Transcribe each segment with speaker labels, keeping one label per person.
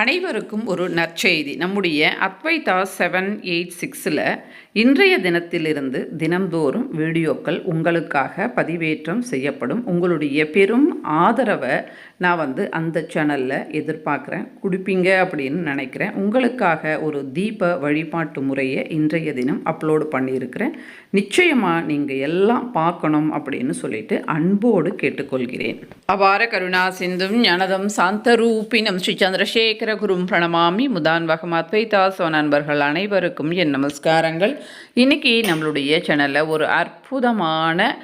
Speaker 1: அனைவருக்கும் ஒரு நற்செய்தி. நம்முடைய அத்வைதா செவன் எயிட் சிக்ஸில் இன்றைய தினத்திலிருந்து தினந்தோறும் வீடியோக்கள் உங்களுக்காக பதிவேற்றம் செய்யப்படும். உங்களுடைய பெரும் ஆதரவை நான் வந்து அந்த சேனலில் எதிர்பார்க்குறேன். கொடுப்பீங்க அப்படின்னு நினைக்கிறேன். உங்களுக்காக ஒரு தீப வழிபாட்டு முறையை இன்றைய தினம் அப்லோடு பண்ணியிருக்கிறேன். நிச்சயமாக நீங்கள் எல்லாம் பார்க்கணும் அப்படின்னு சொல்லிட்டு அன்போடு கேட்டுக்கொள்கிறேன். அபார கருணா சிந்தும் ஞானதம் சாந்தரூபினம் ஸ்ரீ சந்திரசேகர் குரும் பிரணமாமி முதான்வகம் அத்வைதாசோ நண்பர்கள் அனைவருக்கும் என் நமஸ்காரங்கள். இன்னைக்கு நம்மளுடைய சேனலில் ஒரு அற்புதமான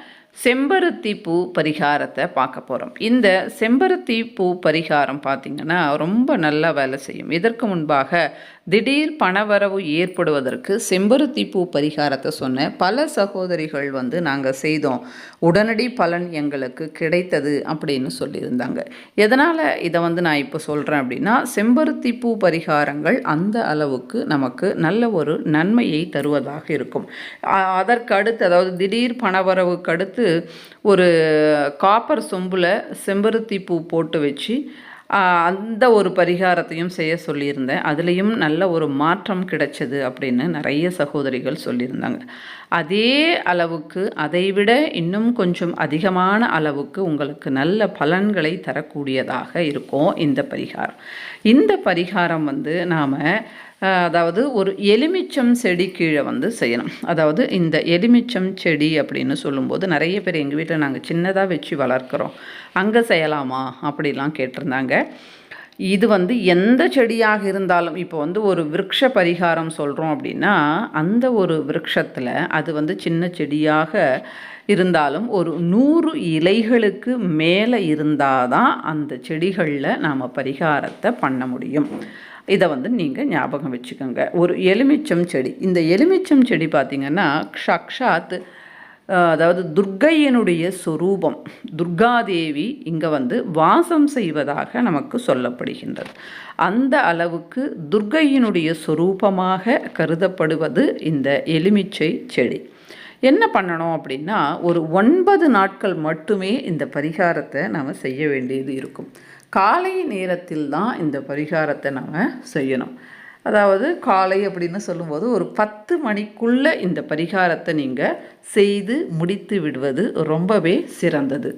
Speaker 1: செம்பருத்தி பூ பரிகாரத்தை பார்க்க போகிறோம் இந்த செம்பருத்தி பூ பரிகாரம் பார்த்திங்கன்னா ரொம்ப நல்லா வேலை செய்யும். இதற்கு முன்பாக திடீர் பணவரவு ஏற்படுவதற்கு செம்பருத்தி பூ பரிகாரத்தை சொன்ன பல சகோதரிகள் வந்து நாங்கள் செய்தோம். உடனடி பலன் எங்களுக்கு கிடைத்தது அப்படின்னு சொல்லியிருந்தாங்க. எதனால் இதை வந்து நான் இப்போ சொல்கிறேன் அப்படின்னா செம்பருத்தி பூ பரிகாரங்கள் அந்த அளவுக்கு நமக்கு நல்ல ஒரு நன்மையை தருவதாக இருக்கும். அதற்கு அடுத்து அதாவது திடீர் பணவரவுக்கு அடுத்து ஒரு காப்பர் சொம்பில் செம்பருத்தி பூ போட்டு வச்சு அந்த ஒரு பரிகாரத்தையும் செய்ய சொல்லியிருந்தேன். அதுலேயும் நல்ல ஒரு மாற்றம் கிடைச்சது அப்படின்னு நிறைய சகோதரிகள் சொல்லியிருந்தாங்க. அதே அளவுக்கு அதைவிட இன்னும் கொஞ்சம் அதிகமான அளவுக்கு உங்களுக்கு நல்ல பலன்களை தரக்கூடியதாக இருக்கும் இந்த பரிகாரம். இந்த பரிகாரம் வந்து நாம் அதாவது ஒரு எலுமிச்சம் செடி கீழே வந்து செய்யணும். அதாவது இந்த எலுமிச்சம் செடி அப்படின்னு சொல்லும்போது நிறைய பேர் எங்கள் வீட்டில் நாங்கள் சின்னதாக வச்சு வளர்க்குறோம். அங்கே செய்யலாமா? அப்படிலாம் கேட்டிருந்தாங்க. இது வந்து எந்த செடியாக இருந்தாலும் இப்போ வந்து ஒரு விரக்ஷ பரிகாரம் சொல்கிறோம் அப்படின்னா அந்த ஒரு விரக்ஷத்தில் அது வந்து சின்ன செடியாக இருந்தாலும் ஒரு நூறு இலைகளுக்கு மேலே இருந்தால் தான் அந்த செடிகளில் நாம் பரிகாரத்தை பண்ண முடியும். இதை வந்து நீங்கள் ஞாபகம் வச்சுக்கோங்க. ஒரு எலுமிச்சம் செடி. இந்த எலுமிச்சம் செடி பார்த்திங்கன்னா சக்ஷாத் அதாவது துர்க்கையினுடைய சொரூபம். துர்காதேவி இங்கே வந்து வாசம் செய்வதாக நமக்கு சொல்லப்படுகின்றது. அந்த அளவுக்கு துர்க்கையினுடைய சொரூபமாக கருதப்படுவது இந்த எலுமிச்சை செடி. என்ன பண்ணணும் அப்படின்னா ஒரு ஒன்பது நாட்கள் மட்டுமே இந்த பரிகாரத்தை நாம் செய்ய வேண்டியது இருக்கும். காலை நேரத்தில் தான் இந்த பரிகாரத்தை நம்ம செய்யணும். அதாவது காலை அப்படின்னு சொல்லும்போது ஒரு பத்து மணிக்குள்ளே இந்த பரிகாரத்தை நீங்கள் செய்து முடித்து விடுவது ரொம்பவே சிறந்தது.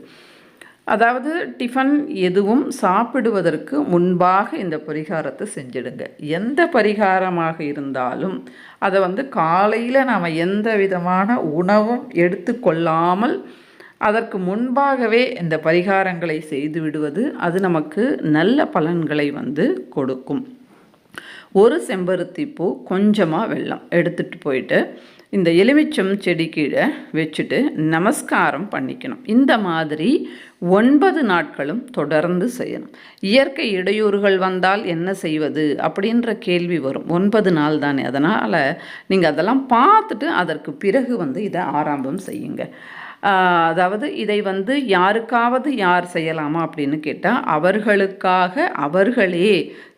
Speaker 1: அதாவது டிஃபன் எதுவும் சாப்பிடுவதற்கு முன்பாக இந்த பரிகாரத்தை செஞ்சிடுங்க. எந்த பரிகாரமாக இருந்தாலும் அதை வந்து காலையில் நாம் எந்த விதமான உணவும் எடுத்துக்கொள்ளாமல் அதற்கு முன்பாகவே இந்த பரிகாரங்களை செய்து விடுவது அது நமக்கு நல்ல பலன்களை வந்து கொடுக்கும். ஒரு செம்பருத்தி பூ கொஞ்சமாக வெள்ளம் எடுத்துகிட்டு போயிட்டு இந்த எலுமிச்சம் செடி கீழே வச்சுட்டு நமஸ்காரம் பண்ணிக்கணும். இந்த மாதிரி ஒன்பது நாட்களும் தொடர்ந்து செய்யணும். இயற்கை இடையூறுகள் வந்தால் என்ன செய்வது அப்படின்ற கேள்வி வரும். ஒன்பது நாள் தானே. அதனால் நீங்கள் அதெல்லாம் பார்த்துட்டு அதற்கு பிறகு வந்து இதை ஆரம்பம் செய்யுங்க. அதாவது இதை வந்து யாருக்காவது யார் செய்யலாமா அப்படின்னு கேட்டால் அவர்களுக்காக அவர்களே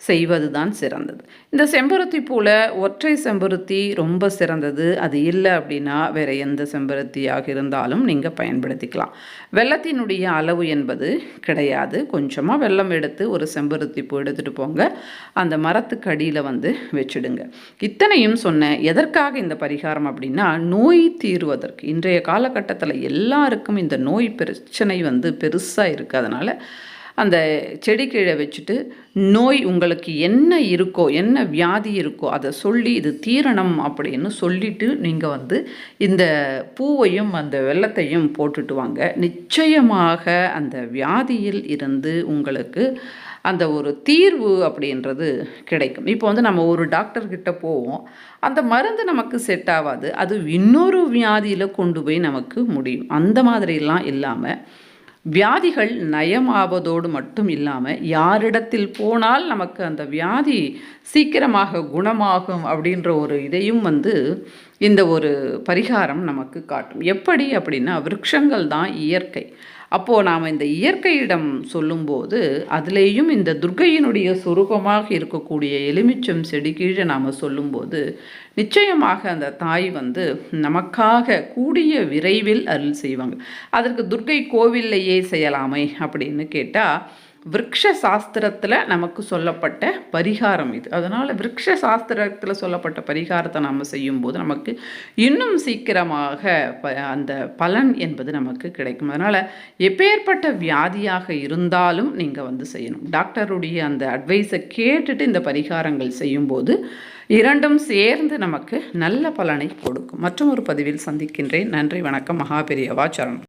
Speaker 1: செய்வது தான் சிறந்தது. இந்த செம்பருத்தி பூவில் ஒற்றை செம்பருத்தி ரொம்ப சிறந்தது. அது இல்லை அப்படின்னா வேறு எந்த செம்பருத்தியாக இருந்தாலும் நீங்கள் பயன்படுத்திக்கலாம். வெள்ளத்தினுடைய அளவு என்பது கிடையாது. கொஞ்சமாக வெள்ளம் எடுத்து ஒரு செம்பருத்தி பூ எடுத்துகிட்டு போங்க. அந்த மரத்துக்கு அடியில் வந்து வச்சுடுங்க. இத்தனையும் சொன்னேன் எதற்காக இந்த பரிகாரம் அப்படின்னா நோய் தீர்வதற்கு. இன்றைய காலகட்டத்தில் எல்லாருக்கும் இந்த நோய் பிரச்சனை வந்து பெருசாக இருக்குது அதனால் அந்த செடி கீழே வச்சுட்டு நோய் உங்களுக்கு என்ன இருக்கோ என்ன வியாதி இருக்கோ அதை சொல்லி இது தீரணம் அப்படின்னு சொல்லிட்டு நீங்கள் வந்து இந்த பூவையும் அந்த வெள்ளத்தையும் போட்டுட்டு வாங்க. நிச்சயமாக அந்த வியாதியில் இருந்து உங்களுக்கு அந்த ஒரு தீர்வு அப்படின்றது கிடைக்கும். இப்போ வந்து நம்ம ஒரு டாக்டர்கிட்ட போவோம். அந்த மருந்து நமக்கு செட் ஆகாது. அது இன்னொரு வியாதியில் கொண்டு போய் நமக்கு முடியும். அந்த மாதிரிலாம் இல்லாமல் வியாதிகள் நயமாவதோடு மட்டும் இல்லாமல் யாரிடத்தில் போனால் நமக்கு அந்த வியாதி சீக்கிரமாக குணமாகும் அப்படின்ற ஒரு இதையும் வந்து இந்த ஒரு பரிகாரம் நமக்கு காட்டும். எப்படி அப்படின்னா விருட்சங்கள் தான் இயற்கை. அப்போது நாம் இந்த இயற்கையிடம் சொல்லும்போது அதுலேயும் இந்த துர்க்கையினுடைய சுரூபமாக இருக்கக்கூடிய எலுமிச்சம் செடி கீழே நாம் சொல்லும்போது நிச்சயமாக அந்த தாய் வந்து நமக்காக கூடிய விரைவில் அருள் செய்வாங்க. அதற்கு துர்க்கை கோவில்லையே செய்யலாமே அப்படின்னு கேட்டால் விரக்ஷ சாஸ்திரத்தில் நமக்கு சொல்லப்பட்ட பரிகாரம் இது. அதனால் விரக்ஷ சாஸ்திரத்தில் சொல்லப்பட்ட பரிகாரத்தை நாம் செய்யும்போது நமக்கு இன்னும் சீக்கிரமாக ப அந்த பலன் என்பது நமக்கு கிடைக்கும். அதனால் எப்பேற்பட்ட வியாதியாக இருந்தாலும் நீங்கள் வந்து செய்யணும். டாக்டருடைய அந்த அட்வைஸை கேட்டுட்டு இந்த பரிகாரங்கள் செய்யும்போது இரண்டும் சேர்ந்து நமக்கு நல்ல பலனை கொடுக்கும். மற்றும் ஒரு பதிவில் சந்திக்கின்றேன். நன்றி வணக்கம். மகாபெரியவா சரணம்